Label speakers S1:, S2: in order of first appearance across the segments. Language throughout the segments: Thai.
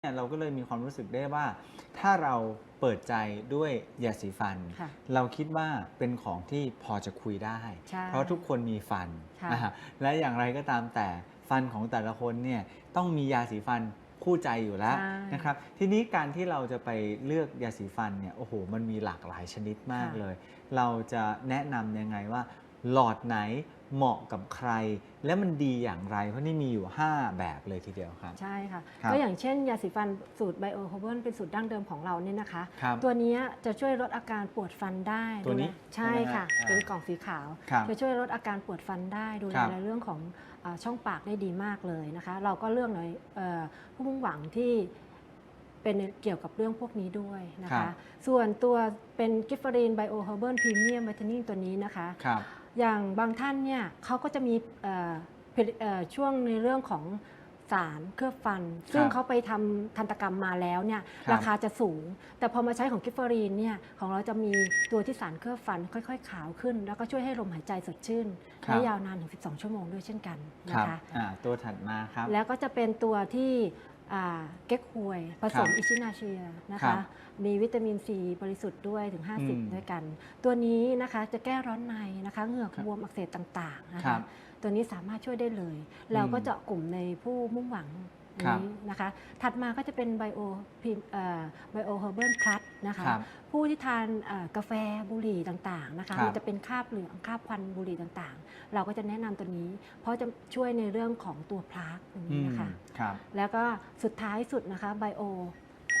S1: เนี่ยเราก็เลยมีความรู้สึกได้ว่า ถ้าเราเปิดใจด้วยยาสีฟัน
S2: ค่ะ
S1: เราคิดว่าเป็นของที่พอจะคุยได้
S2: ใช่
S1: เพราะทุกคนมีฟัน
S2: ค่ะ
S1: นะฮะและอย่างไรก็ตามแต่ฟันของแต่ละคนเนี่ยต้องมียาสีฟันคู่ใจอยู่แล้ว
S2: ใช่
S1: นะครับ ทีนี้การที่เราจะไปเลือกยาสีฟันเนี่ยโอ้โหมันมีหลากหลายชนิดมาก
S2: ค่ะ
S1: เลย เราจะแนะนำยังไงว่า หลอดไหนเหมาะกับใคร และมันดีอย่างไร เพราะนี่มีอยู่ 5 แบบเลยทีเดียวครับ
S2: ใช่ค่ะ
S1: ครับ
S2: ก็อย่างเช่น ยาสีฟันสูตรไบโอโฮเบิลเป็นสูตรดั้งเดิมของเราเนี่ยนะคะ
S1: ครับ
S2: ตัวเนี้ยจะช่วยลดอาการปวดฟันได้
S1: ตัวนี้
S2: ดูแลใช่ค่ะ
S1: ใช่ไหมฮะ
S2: เป็นกล่องสีขาว
S1: ครับ
S2: จะช่วยลดอาการปวดฟันได้ดูแล
S1: ครับ
S2: ในเรื่องของอาช่องปากได้ดีมากเลยนะคะ เราก็เลือกในเอ่อผู้มุ่งหวังที่เป็นเกี่ยวกับเรื่องพวกนี้ด้วยนะ
S1: ครั
S2: คะ
S1: บ
S2: ส่วนตัวเป็นกิฟฟรีนไบโอเฮอร์เบิลพรีเมียมไวท์เทนนิ่งตัวนี้นะคะ
S1: ครับ
S2: อย่างบางท่านเนี่ยเขาก็จะมีเอ่อผลิตเอ่อช่วงในเรื่องของสารเคลือบฟัน ซึ่งเขาไปทำทันตกรรมมาแล้วเนี่ย
S1: ครับ
S2: ราคาจะสูง แต่พอมาใช้ของกิฟเฟอรีนเนี่ยของเราจะมีตัวที่สารเคลือบฟันค่อยๆ ขาวขึ้น แล้วก็ช่วยให้ลมหายใจสดชื่น
S1: ครับ
S2: และยาวนานถึง 12 ชั่วโมงด้วยเช่นกัน
S1: ค
S2: นะ
S1: รับ
S2: คะ
S1: อ่าตัวถัดมาครับ
S2: แล้วก็จะเป็นตัวที่อ่า เก๊กฮวยผสม
S1: ครับ
S2: อิชินาเชียนะ
S1: ครั
S2: คะ
S1: บ
S2: มีวิตามินซีบริสุทธิ์ด้วยถึง
S1: อืม
S2: 50 ด้วยกัน ตัวนี้นะคะจะแก้ร้อนในนะคะเหงือก
S1: ครับ
S2: บวมอักเสบต่างๆนะ
S1: ครั
S2: คะ
S1: บ
S2: ตัวนี้สามารถช่วยได้เลย เราก็
S1: อืม
S2: เจาะกลุ่มในผู้มุ่งหวัง
S1: ครับ
S2: นี้นะคะ ถัดมาก็จะเป็นไบโอพิมไบโอเฮอร์เบิลพลัสนะคะ
S1: ครับ
S2: ผู้ที่ทานเอ่อกาแฟบุหรี่ต่างๆนะคะ
S1: ครับ
S2: มันจะเป็นคราบเหลืองคราบควันบุหรี่ต่างๆ เราก็จะแนะนำตัวนี้ เพราะจะช่วยในเรื่องของตัวพลาสตรง
S1: อื
S2: นี้
S1: ม
S2: นะคะ
S1: ครับ
S2: แล้วก็สุดท้ายสุดนะคะไบโอ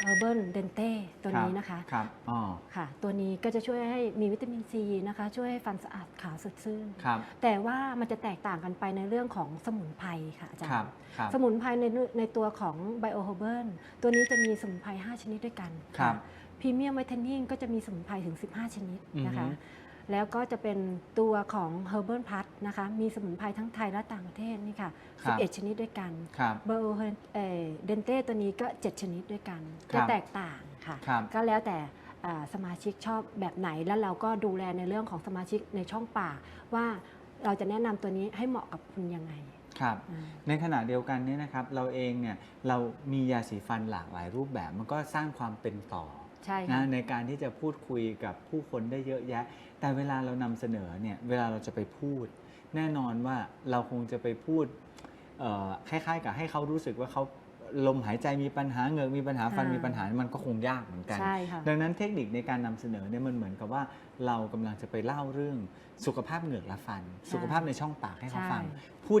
S2: เฮอร์เบิลเดนเต้ตัวนี้นะคะ
S1: ครับอ๋อ
S2: ค่ะ ตัวนี้ก็จะช่วยให้มีวิตามินซีนะคะ ช่วยให้ฟันสะอาดขาวสดชื่น
S1: ครับ
S2: แต่ว่ามันจะแตกต่างกันไปในเรื่องของสมุนไพรค่ะอาจาร
S1: ครับ
S2: ย์
S1: ครับ
S2: สมุนไพรในในตัวของไบโอเฮอร์เบิลตัวนี้จะมีสมุนไพร5 ชนิดด้วยกัน
S1: ครับ
S2: พรีเมียมไวท์เทนนิ่งก็จะมีสมุนไพรถึง 15 ชนิดนะคะ
S1: อือฮึ
S2: แล้วก็จะเป็นตัวของ Herbal Plus นะคะ มีสมุนไพรทั้งไทยและต่างประเทศนี่ค่ะ
S1: ครับ
S2: 11 ชนิดด้วยกัน
S1: ครับ
S2: เบอร์เดนเต้ตัวนี้ก็ 7 ชนิดด้วยกัน
S1: ครั
S2: จะ
S1: บ
S2: แตกต่างค่ะ
S1: ครับ
S2: ก็แล้วแต่อ่าสมาชิกชอบแบบไหนแล้วเราก็ดูแลในเรื่องของสมาชิกในช่องปากว่าเราจะแนะนำตัวนี้ให้เหมาะกับคุณยังไง
S1: ครับ
S2: อ่า
S1: ในขณะเดียวกันเนี่ยนะครับ เราเองเนี่ยเรามียาสีฟันหลากหลายรูปแบบมันก็สร้างความเป็นต่อ
S2: ใช่
S1: นะ
S2: ค่ะ
S1: ในการที่จะพูดคุยกับผู้คนได้เยอะแยะ แต่เวลาเรานำเสนอเนี่ยเวลาเราจะไปพูด แน่นอนว่าเราคงจะไปพูดเอ่อคล้ายๆ กับให้เขารู้สึกว่าเขาลมหายใจมีปัญหาเหงือกมีปัญหาฟัน
S2: อ่ามี
S1: มีปัญหามันก็คงยากเหมือนกัน
S2: ใช่ค่ะ
S1: ดังนั้นเทคนิคในการนำเสนอเนี่ยมันเหมือนกับว่าเรากำลังจะไปเล่าเรื่องสุขภาพเหงือกและฟัน สุขภาพในช่องปากให้เขาฟัง
S2: ใช่
S1: พูด